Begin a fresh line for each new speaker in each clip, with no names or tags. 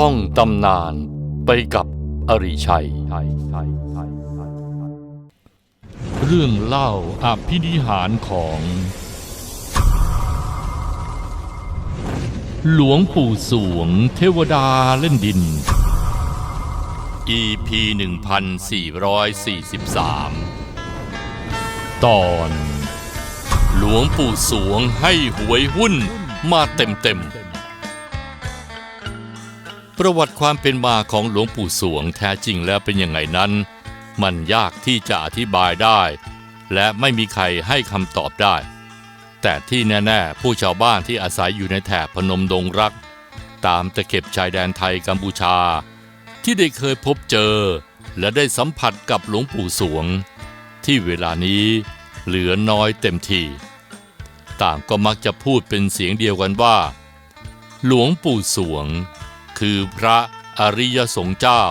ท่องตำนานไปกับอริชัย เรื่องเล่าอภินิหารของ หลวงปู่สวงเทวดาเล่นดิน EP 1443 ตอน หลวงปู่สวงให้หวยหุ้นมาเต็มเต็มๆ ประวัติความเป็นมาของหลวงปู่สวงแท้จริงแล้วเป็นยังไงนั้น มันยากที่จะอธิบายได้ และไม่มีใครให้คำตอบได้ แต่ที่แน่ๆ ผู้ชาวบ้านที่อาศัยอยู่ในแถบพนมดงรัก ตามตะเข็บชายแดนไทยกัมพูชา ที่ได้เคยพบเจอ และได้สัมผัสกับหลวงปู่สวง ที่เวลานี้เหลือน้อยเต็มทีต่างก็มักจะพูดเป็นเสียงเดียวกันว่า หลวงปู่สวง คือพระอริยสงฆ์เจ้า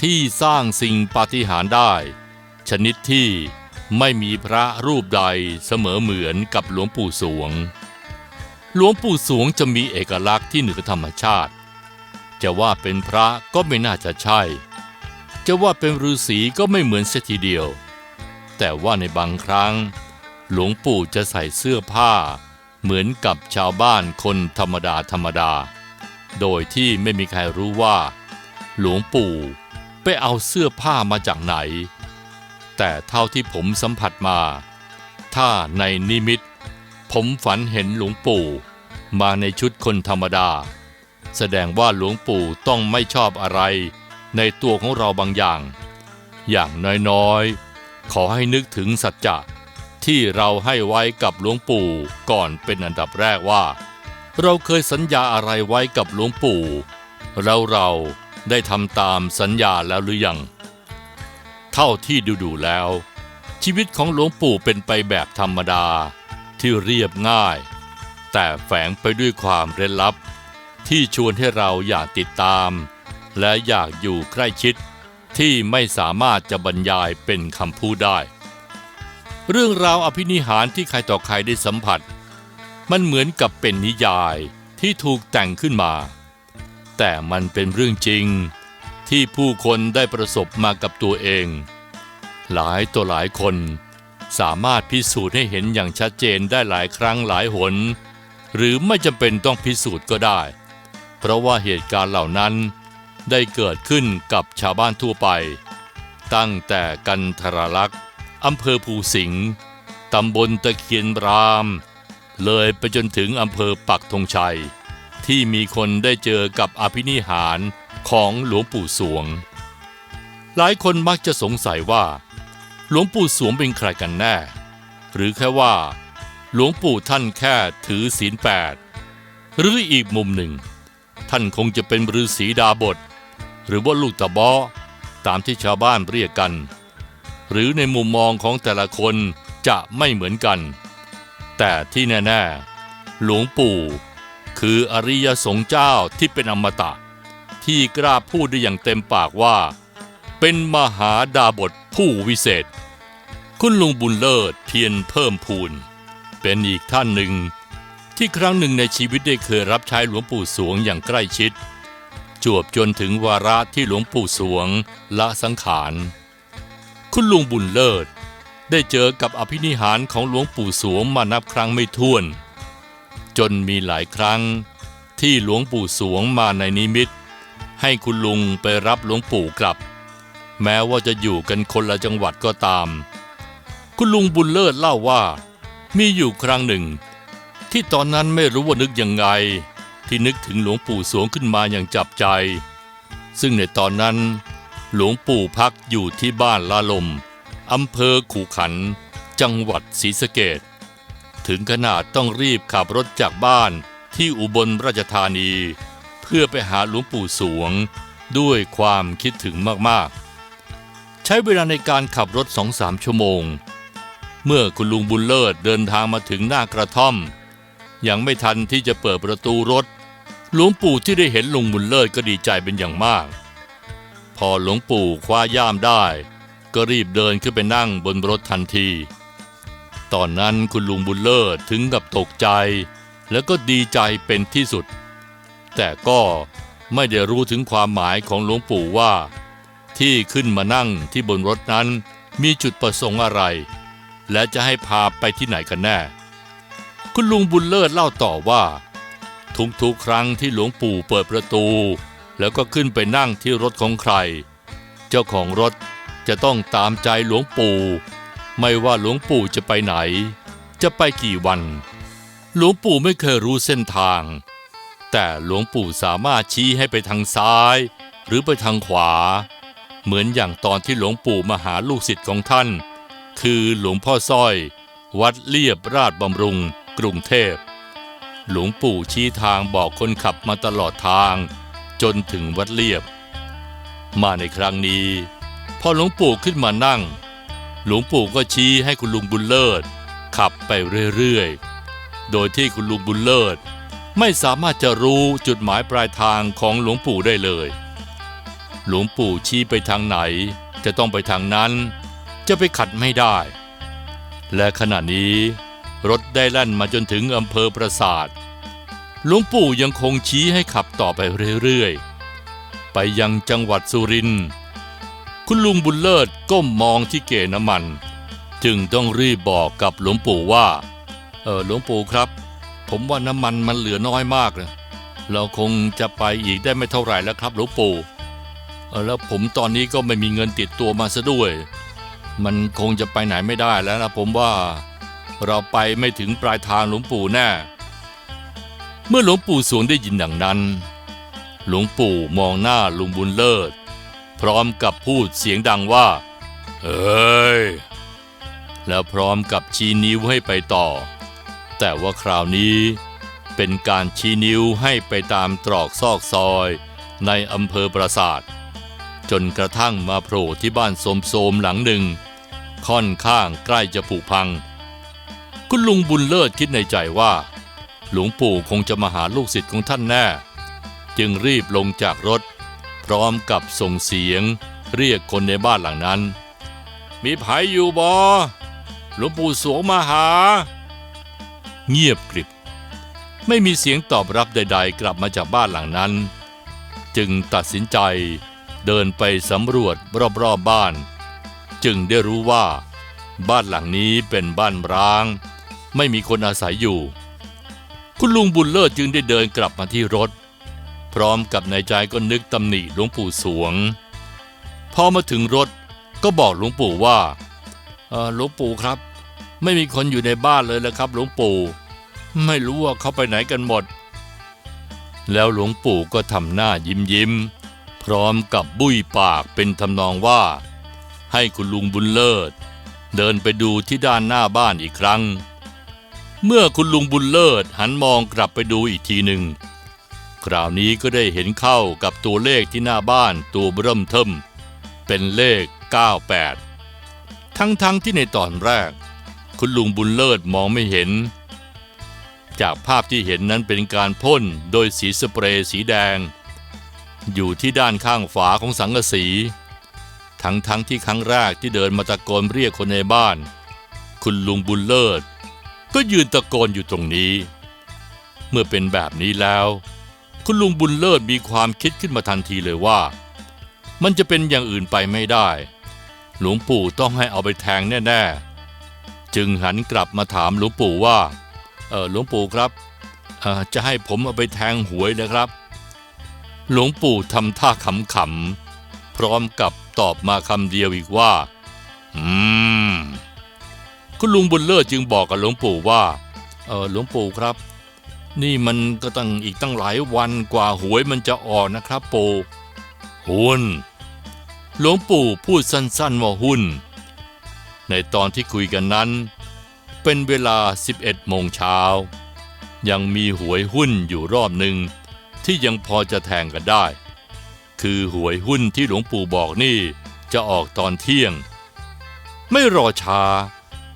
ที่สร้างสิ่งปาฏิหาริย์ได้ ชนิดที่ไม่มีพระรูปใดเสมอเหมือนกับหลวงปู่สวง หลวงปู่สวงจะมีเอกลักษณ์ที่เหนือธรรมชาติ จะว่าเป็นพระก็ไม่น่าจะใช่ จะว่าเป็นฤาษีก็ไม่เหมือนเสียทีเดียว แต่ว่าในบางครั้ง หลวงปู่จะใส่เสื้อผ้า เหมือนกับชาวบ้านคนธรรมดาธรรมดา โดยที่ไม่มีใครรู้ว่า หลวงปู่ไปเอาเสื้อผ้ามาจากไหน แต่เท่าที่ผมสัมผัสมา ถ้าในนิมิต ผมฝันเห็นหลวงปู่มาในชุดคนธรรมดา แสดงว่าหลวงปู่ต้องไม่ชอบอะไร ในตัวของเราบางอย่าง อย่างน้อยๆ ขอให้นึกถึงสัจจะที่เราให้ไว้กับหลวงปู่ก่อนเป็นอันดับแรกว่า เราเคยสัญญาอะไรไว้กับหลวงปู่ แล้วเราได้ทำตามสัญญาแล้วหรือยัง เท่าที่ดูๆแล้ว ชีวิตของหลวงปู่เป็นไปแบบธรรมดาที่เรียบง่าย แต่แฝงไปด้วยความเร้นลับ ที่ชวนให้เราอยากติดตาม และอยากอยู่ใกล้ชิดที่ไม่สามารถจะบรรยายเป็นคำพูดได้ เรื่องราวอภินิหารที่ใครต่อใครได้สัมผัส มันเหมือนกับเป็นนิยายที่ถูกแต่งขึ้นมา แต่มันเป็นเรื่องจริงที่ผู้คนได้ประสบมากับตัวเอง หลายตัวหลายคนสามารถพิสูจน์ให้เห็นอย่างชัดเจนได้หลายครั้งหลายหน หรือไม่จำเป็นต้องพิสูจน์ก็ได้ เพราะว่าเหตุการณ์เหล่านั้นได้เกิดขึ้นกับชาวบ้านทั่วไป ตั้งแต่กันทรลักษ์อำเภอภูสิงห์ตำบลตะเคียนราม เลยไปจนถึงอำเภอปักธงชัย ที่มีคนได้เจอกับอภินิหารของหลวงปู่สวง หลายคนมักจะสงสัยว่า หลวงปู่สวงเป็นใครกันแน่ หรือแค่ว่า หลวงปู่ท่านแค่ถือศีลแปดหรืออีกมุมหนึ่ง ท่านคงจะเป็นฤาษีดาบท หรือว่าลูกตะบอตามที่ชาวบ้านเรียกกัน หรือในมุมมองของแต่ละคนจะไม่เหมือนกัน แต่ที่แน่ๆ หลวงปู่ คืออริยสงฆ์เจ้าที่เป็นอมตะ ที่กล้าพูดได้อย่างเต็มปากว่า เป็นมหาดาบทผู้วิเศษ คุณลุงบุญเลิศเพียรเพิ่มพูน เป็นอีกท่านหนึ่ง ที่ครั้งหนึ่งในชีวิตได้เคยรับใช้หลวงปู่สวงอย่างใกล้ชิด จวบจนถึงวาระที่หลวงปู่สวงละสังขารคุณลุงบุญเลิศ ได้เจอกับอภินิหารของหลวงปู่สวงมานับครั้งไม่ถ้วน จนมีหลายครั้งที่หลวงปู่สวงมาในนิมิต ให้คุณลุงไปรับหลวงปู่กลับ แม้ว่าจะอยู่กันคนละจังหวัดก็ตาม คุณลุงบุญเลิศเล่าว่า มีอยู่ครั้งหนึ่ง ที่ตอนนั้นไม่รู้ว่านึกยังไง ที่นึกถึงหลวงปู่สวงขึ้นมาอย่างจับใจ ซึ่งในตอนนั้น หลวงปู่พักอยู่ที่บ้านลาลม อำเภอขู่ขัน จังหวัดศรีสะเกดถึงขนาดต้องรีบขับรถจากบ้านที่อุบลราชธานี เพื่อไปหาหลวงปู่สวง ด้วยความคิดถึงมากๆ ใช้เวลาในการขับรถสองสามชั่วโมง เมื่อคุณลุงบุญเลิศเดินทางมาถึงหน้ากระท่อม ยังไม่ทันที่จะเปิดประตูรถหลวงปู่ที่ได้เห็นลุงบุญเลิศก็ดีใจเป็นอย่างมาก พอหลวงปู่คว้าย่ามได้ ก็รีบเดินขึ้นไปนั่งบนรถทันที ตอนนั้นคุณลุงบุญเลิศถึงกับตกใจ แล้วก็ดีใจเป็นที่สุด แต่ก็ไม่ได้รู้ถึงความหมายของหลวงปู่ว่า ที่ขึ้นมานั่งที่บนรถนั้นมีจุดประสงค์อะไร และจะให้พาไปที่ไหนกันแน่ คุณลุงบุญเลิศเล่าต่อว่า ทุกๆครั้งที่หลวงปู่เปิดประตู แล้วก็ขึ้นไปนั่งที่รถของใคร เจ้าของรถ จะต้องตามใจหลวงปู่ ไม่ว่าหลวงปู่จะไปไหน จะไปกี่วัน หลวงปู่ไม่เคยรู้เส้นทาง แต่หลวงปู่สามารถชี้ให้ไปทางซ้าย หรือไปทางขวา เหมือนอย่างตอนที่หลวงปู่มาหาลูกศิษย์ของท่าน คือหลวงพ่อสร้อย วัดเลียบราชบำรุง กรุงเทพหลวงปู่ชี้ทางบอกคนขับมาตลอดทาง จนถึงวัดเลียบ มาในครั้งนี้ พอหลวงปู่ขึ้นมานั่ง หลวงปู่ก็ชี้ให้คุณลุงบุญเลิศ ขับไปเรื่อยๆ โดยที่คุณลุงบุญเลิศ ไม่สามารถจะรู้จุดหมายปลายทางของหลวงปู่ได้เลย หลวงปู่ชี้ไปทางไหน จะต้องไปทางนั้น จะไปขัดไม่ได้ และขณะนี้ รถได้แล่นมาจนถึงอำเภอปราสาทหลวงปู่ยังคงชี้ให้ขับต่อไปเรื่อยๆ ไปยังจังหวัดสุรินทร์ คุณลุงบุญเลิศก้มมองที่เกน้ำมัน จึงต้องรีบบอกกับหลวงปู่ว่า เออหลวงปู่ครับ ผมว่าน้ำมันมันเหลือน้อยมากนะเราคงจะไปอีกได้ไม่เท่าไหร่แล้วครับหลวงปู่เออแล้วผมตอนนี้ก็ไม่มีเงินติดตัวมาซะด้วย มันคงจะไปไหนไม่ได้แล้วนะผมว่าเราไปไม่ถึงปลายทางหลวงปู่แน่ เมื่อหลวงปู่สวงได้ยินดังนั้น หลวงปู่มองหน้าลุงบุญเลิศ พร้อมกับพูดเสียงดังว่า เฮ้ย แล้วพร้อมกับชี้นิ้วให้ไปต่อ แต่ว่าคราวนี้เป็นการชี้นิ้วให้ไปตามตรอกซอกซอยในอำเภอปราสาท จนกระทั่งมาโผล่ที่บ้านโสมๆหลังหนึ่ง ค่อนข้างใกล้จะผุพัง คุณลุงบุญเลิศคิดในใจว่า หลวงปู่คงจะมาหาลูกศิษย์ของท่านแน่ จึงรีบลงจากรถ พร้อมกับส่งเสียง เรียกคนในบ้านหลังนั้น มีไผอยู่บอหลวงปู่สวงมาหา เงียบกริบ ไม่มีเสียงตอบรับใด ๆ กลับมาจากบ้านหลังนั้น จึงตัดสินใจเดินไปสำรวจรอบๆบบ้าน จึงได้รู้ว่า บ้านหลังนี้เป็นบ้านร้าง ไม่มีคนอาศัยอยู่ คุณลุงบุญเลิศจึงได้เดินกลับมาที่รถ ร้อมกับในใจก็นึกตำหนิหลวงปู่สวง พอมาถึงรถก็บอกหลวงปู่ว่าหลวงปู่ครับ ไม่มีคนอยู่ในบ้านเลยละครับ หลวงปู่ ไม่รู้ว่าเขาไปไหนกันหมด แล้วหลวงปู่ก็ทำหน้ายิ้มยิ้มพร้อมกับบุ้ยปากเป็นทำนองว่า ให้คุณลุงบุญเลิศ เดินไปดูที่ด้านหน้าบ้านอีกครั้ง เมื่อคุณลุงบุญเลิศหันมองกลับไปดูอีกทีหนึ่ง คราวนี้ก็ได้เห็นเข้ากับตัวเลขที่หน้าบ้านตัวเริ่มเทิมเป็นเลข 98 ทั้งๆทที่ในตอนแรก คุณลุงบุญเลิศมองไม่เห็น จากภาพที่เห็นนั้นเป็นการพ่นโดยสีสเปรย์สีแดง อยู่ที่ด้านข้างฝาของสังกะสี ทั้งๆทที่ครั้งแรกที่เดินมาตะโกนเรียกคนในบ้าน คุณลุงบุญเลิศ ก็ยืนตะโกนอยู่ตรงนี้ เมื่อเป็นแบบนี้แล้ว คุณลุงบุญเลิศมีความคิดขึ้นมาทันทีเลยว่า มันจะเป็นอย่างอื่นไปไม่ได้ หลวงปู่ต้องให้เอาไปแทงแน่ๆ จึงหันกลับมาถามหลวงปู่ว่าเออหลวงปู่ครับจะให้ผมเอาไปแทงหวยนะครับ หลวงปู่ทำท่าขำๆพร้อมกับตอบมาคำเดียวอีกว่า อืม คุณลุงบุญเลิศจึงบอกกับหลวงปู่ว่า เออหลวงปู่ครับ นี่มันก็ตั้งอีกตั้งหลายวันกว่าหวยมันจะออกนะครับปู่หุ้น หลวงปู่พูดสั้นๆว่าหุ้น ในตอนที่คุยกันนั้น เป็นเวลา 11โมงเช้า ยังมีหวยหุ้นอยู่รอบหนึ่งที่ยังพอจะแทงกันได้ คือหวยหุ้นที่หลวงปู่บอกนี่จะออกตอนเที่ยง ไม่รอช้า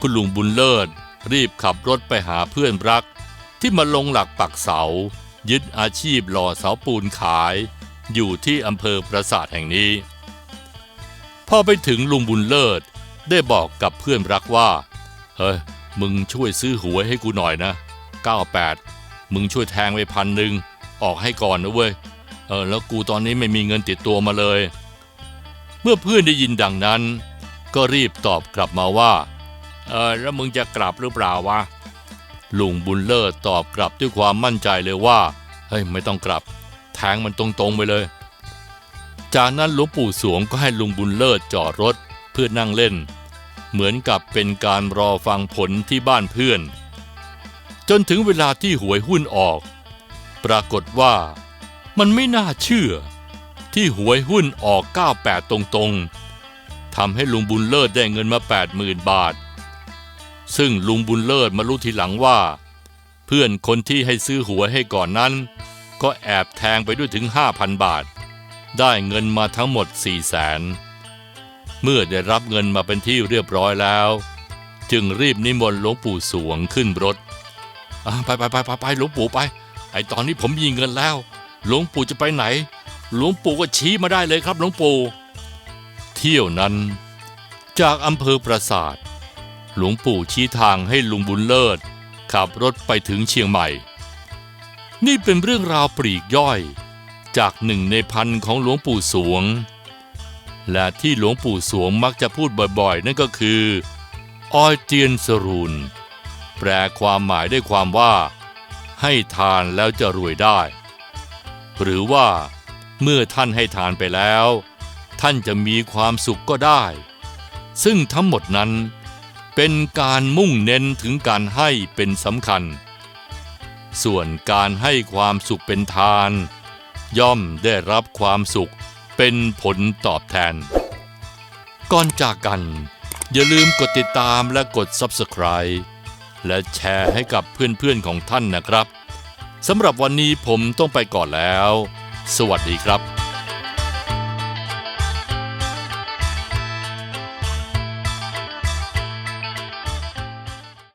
คุณลุงบุญเลิศรีบขับรถไปหาเพื่อนรัก ที่มาลงหลักปักเสา ยึดอาชีพหล่อเสาปูนขาย อยู่ที่อำเภอปราสาทแห่งนี้ พอไปถึงลุงบุญเลิศได้บอกกับเพื่อนรักว่า เฮ้ย มึงช่วยซื้อหวยให้กูหน่อยนะ 98 มึงช่วยแทงไปพันหนึ่งออกให้ก่อนนะเว้ย เอออแล้วกูตอนนี้ไม่มีเงินติดตัวมาเลย เมื่อเพื่อนได้ยินดังนั้น ก็รีบตอบกลับมาว่า เออ แล้วมึงจะกลับหรือเปล่าวะ ลุงบุญเลิศตอบกลับด้วยความมั่นใจเลยว่า เฮ้ยไม่ต้องกลับ แทงมันตรงๆไปเลย จากนั้นหลวงปู่สวงก็ให้ลุงบุญเลิศจอดรถเพื่อนั่งเล่น เหมือนกับเป็นการรอฟังผลที่บ้านเพื่อน จนถึงเวลาที่หวยหุ้นออก ปรากฏว่ามันไม่น่าเชื่อ ที่หวยหุ้นออก 98 ตรงๆทำให้ลุงบุญเลิศได้เงินมา 80,000 บาท ซึ่งลุงบุญเลิศมารู้ทีหลังว่า เพื่อนคนที่ให้ซื้อหวยให้ก่อนนั้น ก็แอบแทงไปด้วยถึง 5,000 บาท ได้เงินมาทั้งหมด 4 0 0แสนเมื่อได้รับเงินมาเป็นที่เรียบร้อยแล้ว จึงรีบนิมนต์หลวงปู่สวงขึ้นรถไปไปไปไปไปหลวงปู่ไป ไอตอนนี้ผมมีเงินแล้ว หลวงปู่จะไปไหน หลวงปู่ก็ชี้มาได้เลยครับหลวงปู่เที่ยวนั้น จากอำเภอปราสาท หลวงปู่ชี้ทางให้ลุงบุญเลิศ ขับรถไปถึงเชียงใหม่ นี่เป็นเรื่องราวปลีกย่อย จากหนึ่งในพันของหลวงปู่สวง และที่หลวงปู่สวงมักจะพูดบ่อยๆ นั่นก็คือออยเตียนสรูนแปลความหมายได้ความว่า ให้ทานแล้วจะรวยได้ หรือว่า เมื่อท่านให้ทานไปแล้ว ท่านจะมีความสุขก็ได้ ซึ่งทั้งหมดนั้น เป็นการมุ่งเน้นถึงการให้เป็นสำคัญ ส่วนการให้ความสุขเป็นทาน ย่อมได้รับความสุขเป็นผลตอบแทน ก่อนจากกัน อย่าลืมกดติดตามและกด Subscribe และแชร์ให้กับเพื่อนๆของท่านนะครับสำหรับวันนี้ผมต้องไปก่อนแล้ว สวัสดีครับ